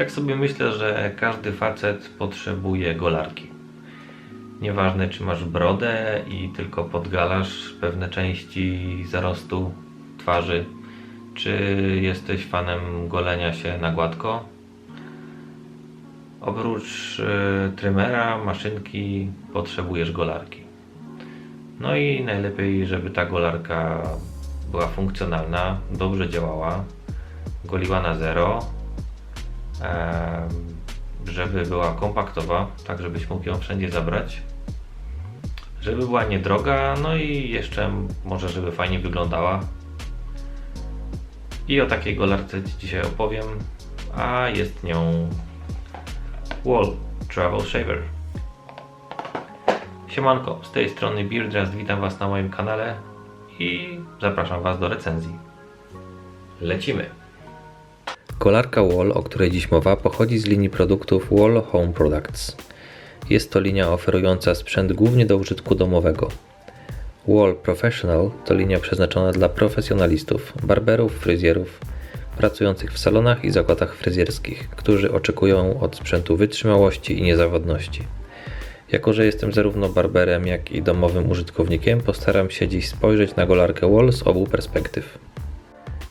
Tak sobie myślę, że każdy facet potrzebuje golarki. Nieważne, czy masz brodę i tylko podgalasz pewne części zarostu twarzy, czy jesteś fanem golenia się na gładko. Oprócz e, trymera, maszynki, potrzebujesz golarki. No i najlepiej, żeby ta golarka była funkcjonalna, dobrze działała, goliła na zero, żeby była kompaktowa, tak żebyś mógł ją wszędzie zabrać, żeby była niedroga, no i jeszcze może, żeby fajnie wyglądała. I o takiej golarce Ci dzisiaj opowiem, a jest nią Wall Travel Shaver. Siemanko, z tej strony Beardrast, witam Was na moim kanale i zapraszam Was do recenzji. Lecimy! Kolarka Wall, o której dziś mowa, pochodzi z linii produktów Wall Home Products. Jest to linia oferująca sprzęt głównie do użytku domowego. Wall Professional to linia przeznaczona dla profesjonalistów, barberów, fryzjerów, pracujących w salonach i zakładach fryzjerskich, którzy oczekują od sprzętu wytrzymałości i niezawodności. Jako, że jestem zarówno barberem, jak i domowym użytkownikiem, postaram się dziś spojrzeć na golarkę Wall z obu perspektyw.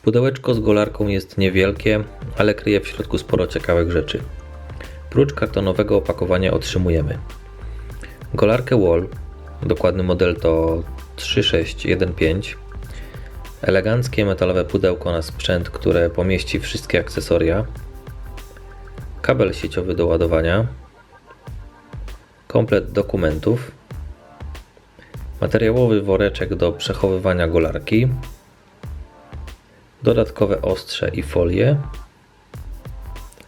Pudełeczko z golarką jest niewielkie, ale kryje w środku sporo ciekawych rzeczy. Prócz kartonowego opakowania otrzymujemy golarkę Wall, dokładny model to 3615, eleganckie metalowe pudełko na sprzęt, które pomieści wszystkie akcesoria, kabel sieciowy do ładowania, komplet dokumentów, materiałowy woreczek do przechowywania golarki, dodatkowe ostrze i folie,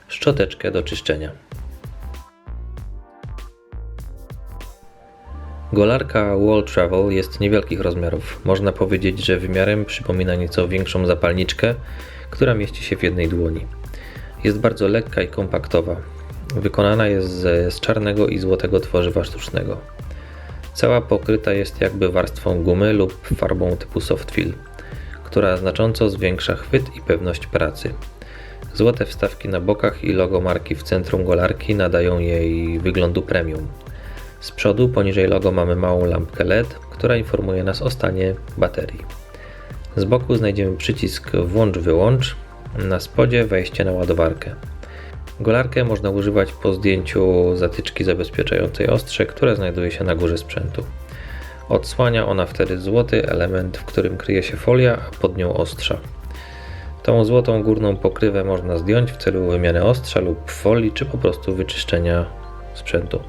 szczoteczkę do czyszczenia. Golarka Wall Travel jest niewielkich rozmiarów. Można powiedzieć, że wymiarem przypomina nieco większą zapalniczkę, która mieści się w jednej dłoni. Jest bardzo lekka i kompaktowa. Wykonana jest z, z czarnego i złotego tworzywa sztucznego. Cała pokryta jest jakby warstwą gumy lub farbą typu soft fill, która znacząco zwiększa chwyt i pewność pracy. Złote wstawki na bokach i logo marki w centrum golarki nadają jej wyglądu premium. Z przodu poniżej logo mamy małą lampkę LED, która informuje nas o stanie baterii. Z boku znajdziemy przycisk włącz-wyłącz, na spodzie wejście na ładowarkę. Golarkę można używać po zdjęciu zatyczki zabezpieczającej ostrze, które znajduje się na górze sprzętu. Odsłania ona wtedy złoty element, w którym kryje się folia, a pod nią ostrza. Tą złotą górną pokrywę można zdjąć w celu wymiany ostrza lub folii, czy po prostu wyczyszczenia sprzętu.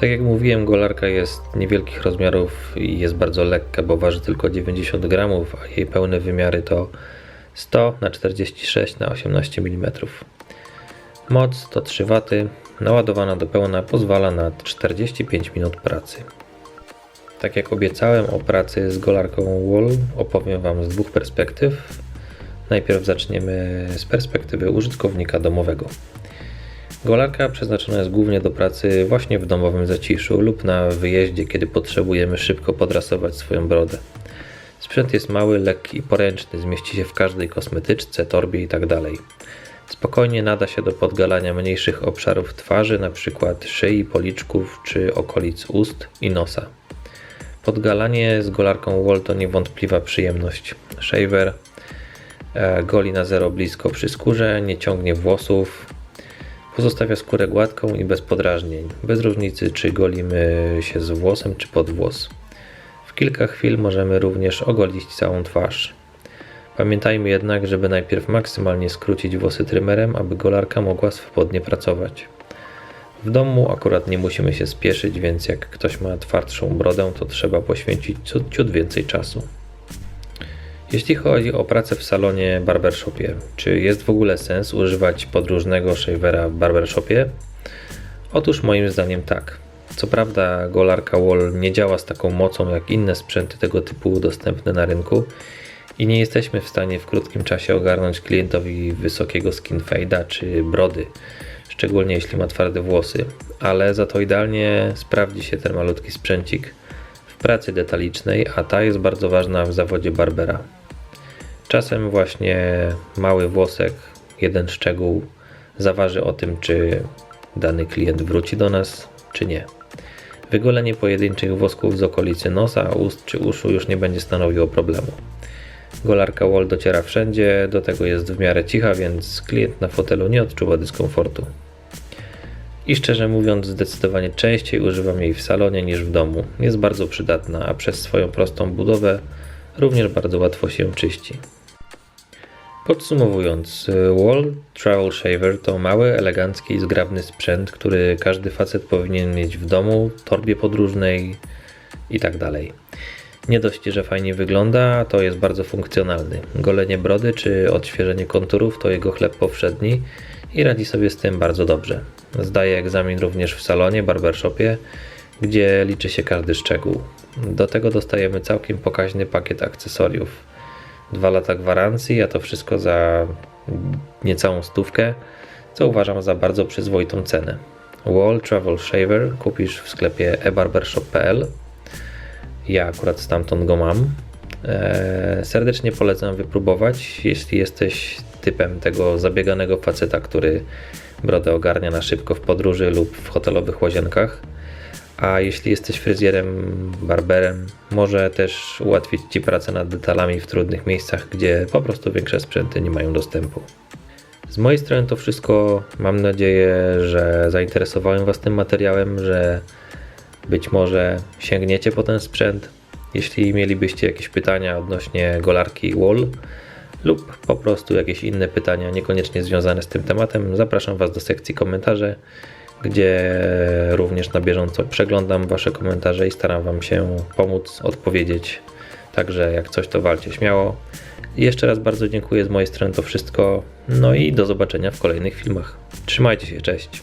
Tak jak mówiłem, golarka jest niewielkich rozmiarów i jest bardzo lekka, bo waży tylko 90 gramów, a jej pełne wymiary to 100 na 46 na 18 mm. Moc to 3 W, naładowana do pełna pozwala na 45 minut pracy. Tak jak obiecałem o pracy z golarką Wall, opowiem Wam z dwóch perspektyw. Najpierw zaczniemy z perspektywy użytkownika domowego. Golarka przeznaczona jest głównie do pracy właśnie w domowym zaciszu lub na wyjeździe, kiedy potrzebujemy szybko podrasować swoją brodę. Sprzęt jest mały, lekki i poręczny, zmieści się w każdej kosmetyczce, torbie itd. Spokojnie nada się do podgalania mniejszych obszarów twarzy, np. szyi, policzków czy okolic ust i nosa. Podgalanie z golarką Wall to niewątpliwa przyjemność. Shaver e, goli na zero blisko przy skórze, nie ciągnie włosów, pozostawia skórę gładką i bez podrażnień, bez różnicy czy golimy się z włosem czy pod włos. W kilka chwil możemy również ogolić całą twarz. Pamiętajmy jednak, żeby najpierw maksymalnie skrócić włosy trymerem, aby golarka mogła swobodnie pracować. W domu akurat nie musimy się spieszyć, więc jak ktoś ma twardszą brodę, to trzeba poświęcić ciut, więcej czasu. Jeśli chodzi o pracę w salonie barbershopie, czy jest w ogóle sens używać podróżnego shavera w barbershopie? Otóż moim zdaniem tak. Co prawda golarka Wall nie działa z taką mocą jak inne sprzęty tego typu dostępne na rynku i nie jesteśmy w stanie w krótkim czasie ogarnąć klientowi wysokiego skin fade'a czy brody, szczególnie jeśli ma twarde włosy, ale za to idealnie sprawdzi się ten malutki sprzęcik w pracy detalicznej, a ta jest bardzo ważna w zawodzie barbera. Czasem właśnie mały włosek jeden szczegół zaważy o tym, czy dany klient wróci do nas, czy nie. Wygolenie pojedynczych wosków z okolicy nosa, ust czy uszu już nie będzie stanowiło problemu. Golarka Wall dociera wszędzie, do tego jest w miarę cicha, więc klient na fotelu nie odczuwa dyskomfortu. I szczerze mówiąc, zdecydowanie częściej używam jej w salonie niż w domu. Jest bardzo przydatna, a przez swoją prostą budowę również bardzo łatwo się czyści. Podsumowując, Wall Travel Shaver to mały, elegancki i zgrabny sprzęt, który każdy facet powinien mieć w domu, torbie podróżnej i tak. Nie dość, że fajnie wygląda, to jest bardzo funkcjonalny. Golenie brody czy odświeżenie konturów to jego chleb powszedni i radzi sobie z tym bardzo dobrze. Zdaje egzamin również w salonie, barbershopie, gdzie liczy się każdy szczegół. Do tego dostajemy całkiem pokaźny pakiet akcesoriów. Dwa lata gwarancji, a to wszystko za niecałą stówkę, co uważam za bardzo przyzwoitą cenę. Wall Travel Shaver kupisz w sklepie ebarbershop.pl. Ja akurat stamtąd go mam. Eee, serdecznie polecam wypróbować, jeśli jesteś typem tego zabieganego faceta, który brodę ogarnia na szybko w podróży lub w hotelowych łazienkach. A jeśli jesteś fryzjerem, barberem, może też ułatwić Ci pracę nad detalami w trudnych miejscach, gdzie po prostu większe sprzęty nie mają dostępu. Z mojej strony to wszystko. Mam nadzieję, że zainteresowałem Was tym materiałem, że być może sięgniecie po ten sprzęt. Jeśli mielibyście jakieś pytania odnośnie golarki Wall lub po prostu jakieś inne pytania, niekoniecznie związane z tym tematem, zapraszam Was do sekcji komentarzy, gdzie również na bieżąco przeglądam Wasze komentarze i staram Wam się pomóc odpowiedzieć. Także jak coś, to walcie śmiało. Jeszcze raz bardzo dziękuję z mojej strony to wszystko. No i do zobaczenia w kolejnych filmach. Trzymajcie się, cześć.